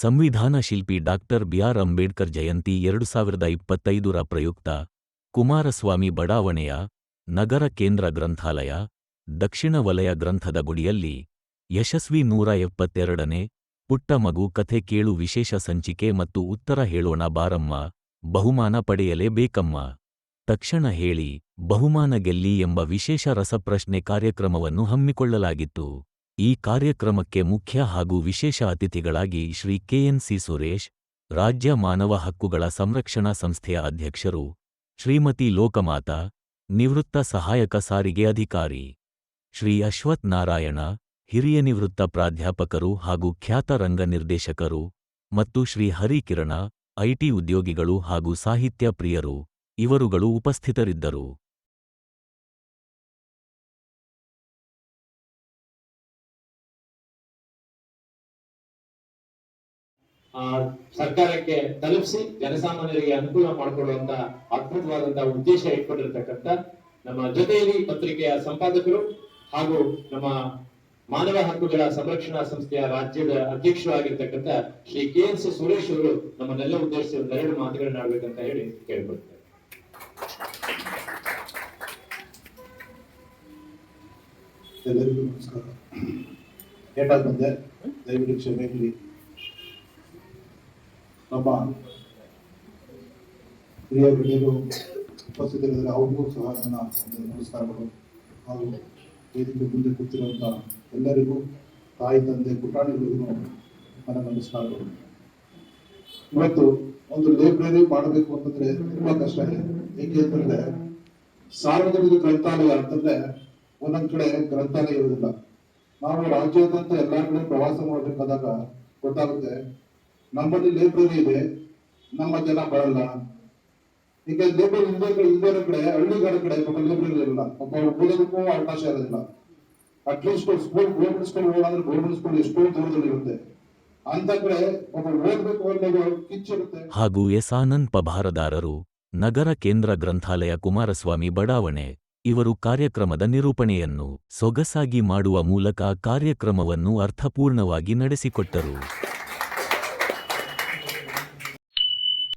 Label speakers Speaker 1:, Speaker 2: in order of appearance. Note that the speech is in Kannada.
Speaker 1: ಸಂವಿಧಾನ ಶಿಲ್ಪಿ ಡಾಕ್ಟರ್ ಬಿಆರ್ ಅಂಬೇಡ್ಕರ್ ಜಯಂತಿ ಎರಡು ಸಾವಿರದ ಇಪ್ಪತ್ತೈದರ ಪ್ರಯುಕ್ತ ಕುಮಾರಸ್ವಾಮಿ ಬಡಾವಣೆಯ ನಗರ ಕೇಂದ್ರ ಗ್ರಂಥಾಲಯ, ದಕ್ಷಿಣ ವಲಯ ಗ್ರಂಥದ ಗುಡಿಯಲ್ಲಿ ಯಶಸ್ವಿ ನೂರ ಎಪ್ಪತ್ತೆರಡನೇ ಪುಟ್ಟ ಮಗು ಕಥೆ ಕೇಳು ವಿಶೇಷ ಸಂಚಿಕೆ ಮತ್ತು ಉತ್ತರ ಹೇಳೋಣ ಬಾರಮ್ಮ, ಬಹುಮಾನ ಪಡೆಯಲೇ ಬೇಕಮ್ಮ ತಕ್ಷಣ ಹೇಳಿ, ಬಹುಮಾನ ಗೆಲ್ಲಿ ಎಂಬ ವಿಶೇಷ ರಸಪ್ರಶ್ನೆ ಕಾರ್ಯಕ್ರಮವನ್ನು ಹಮ್ಮಿಕೊಳ್ಳಲಾಗಿತ್ತು. ಈ ಕಾರ್ಯಕ್ರಮಕ್ಕೆ ಮುಖ್ಯ ಹಾಗೂ ವಿಶೇಷ ಅತಿಥಿಗಳಾಗಿ ಶ್ರೀ ಕೆಎನ್ಸಿ ಸುರೇಶ್, ರಾಜ್ಯ ಮಾನವ ಹಕ್ಕುಗಳ ಸಂರಕ್ಷಣಾ ಸಂಸ್ಥೆಯ ಅಧ್ಯಕ್ಷರು ಶ್ರೀಮತಿ ಲೋಕಮಾತಾ, ನಿವೃತ್ತ ಸಹಾಯಕ ಸಾರಿಗೆ ಅಧಿಕಾರಿ ಶ್ರೀ ಅಶ್ವಥ್ ನಾರಾಯಣ, ಹಿರಿಯ ನಿವೃತ್ತ ಪ್ರಾಧ್ಯಾಪಕರು ಹಾಗೂ ಖ್ಯಾತ ರಂಗ ನಿರ್ದೇಶಕರು ಮತ್ತು ಶ್ರೀ ಹರಿಕಿರಣ, ಐಟಿ ಉದ್ಯೋಗಿಗಳು ಹಾಗೂ ಸಾಹಿತ್ಯ ಪ್ರಿಯರು, ಇವರುಗಳು ಉಪಸ್ಥಿತರಿದ್ದರು.
Speaker 2: ಸರ್ಕಾರಕ್ಕೆ ತಲುಪಿಸಿ ಜನಸಾಮಾನ್ಯರಿಗೆ ಅನುಕೂಲ ಮಾಡಿಕೊಡುವಂತ ಅದ್ಭುತವಾದಂತ ಉದ್ದೇಶ ಇಟ್ಕೊಂಡಿರ್ತಕ್ಕಂಥ ನಮ್ಮ ಜೊತೆಯಲ್ಲಿ ಪತ್ರಿಕೆಯ ಸಂಪಾದಕರು ಹಾಗೂ ನಮ್ಮ ಮಾನವ ಹಕ್ಕುಗಳ ಸಂರಕ್ಷಣಾ ಸಂಸ್ಥೆಯ ರಾಜ್ಯದ ಅಧ್ಯಕ್ಷರು ಆಗಿರ್ತಕ್ಕಂಥ Shri K N C Suresh ಅವರು ನಮ್ಮನ್ನೆಲ್ಲ ಉದ್ದೇಶಿಸಿ ಒಂದೆರಡು ಮಾತುಗಳನ್ನ ಆಡ್ಬೇಕಂತ ಹೇಳಿ ಕೇಳ್ಕೊಳ್ತಾರೆ
Speaker 3: ಎಲ್ಲರಿಗೂ ನಮಸ್ಕಾರ. ದಯವಿಟ್ಟು ಕ್ಷಮೆ ನಮ್ಮ ಹಿರಿಯ ಗಣ್ಯರು ಉಪಸ್ಥಿತರಿದ್ದಾರೆ. ಅವ್ರಿಗೂ ಸಹ ನನ್ನ ನಮಸ್ಕಾರಗಳು. ಹಾಗೂ ವೇದಿಕೆ ಮುಂದೆ ಕೂತಿರುವಂಥ ಎಲ್ಲರಿಗೂ ತಾಯಿ, ತಂದೆ, ಪುಟಾಣಿಗಳಿಗೂ ನನ್ನ ನಮಸ್ಕಾರಗಳು. ಇವತ್ತು ಒಂದು ಲೈಬ್ರರಿ ಮಾಡಬೇಕು ಅಂತಂದ್ರೆ ತುಂಬಾ ಕಷ್ಟ ಇದೆ. ಏಕೆ ಅಂತಂದ್ರೆ ಸಾರ್ವಜನಿಕ ಗ್ರಂಥಾಲಯ ಅಂತಂದ್ರೆ ಒಂದೊಂದ್ ಕಡೆ ಗ್ರಂಥಾಲಯ ಇರುವುದಿಲ್ಲ. ನಾವು ರಾಜ್ಯಾದ್ಯಂತ ಎಲ್ಲಾ ಕಡೆ ಪ್ರವಾಸ ಮಾಡಬೇಕಾದಾಗ ಗೊತ್ತಾಗುತ್ತೆ ನಮ್ಮಲ್ಲಿ ಲೈಬ್ರರಿ ಇದೆ, ನಮ್ಮ ಜನ ಬರಲ್ಲ. ಈಗ ಲೈಬ್ರರಿ ಹಿಂದೆ ಇರೋ ಕಡೆ, ಹಳ್ಳಿಗಳ ಕಡೆ ಲೈಬ್ರರಿ ಇರಲ್ಲ. ಪಾಪ ಓದೋದಕ್ಕೂ ಅವಕಾಶ ಇರೋದಿಲ್ಲ. At least school government school ಹೋಗೋದ್ರೆ government school ಎಷ್ಟೋ ದೂರದಲ್ಲಿರುತ್ತೆ ಅಂತ ಕಡೆ ಒಬ್ಬ ಓದಬೇಕು ಅನ್ನೋದು ಕಿಚ್ಚಿರುತ್ತೆ
Speaker 1: ಹಾಗೂ ಎಸ್ ಆನಂದ್ ಪಭಾರದಾರರು, ನಗರ ಕೇಂದ್ರ ಗ್ರಂಥಾಲಯ ಕುಮಾರಸ್ವಾಮಿ ಬಡಾವಣೆ, ಇವರು ಕಾರ್ಯಕ್ರಮದ ನಿರೂಪಣೆಯನ್ನು ಸೊಗಸಾಗಿ ಮಾಡುವ ಮೂಲಕ ಕಾರ್ಯಕ್ರಮವನ್ನು ಅರ್ಥಪೂರ್ಣವಾಗಿ ನಡೆಸಿಕೊಟ್ಟರು.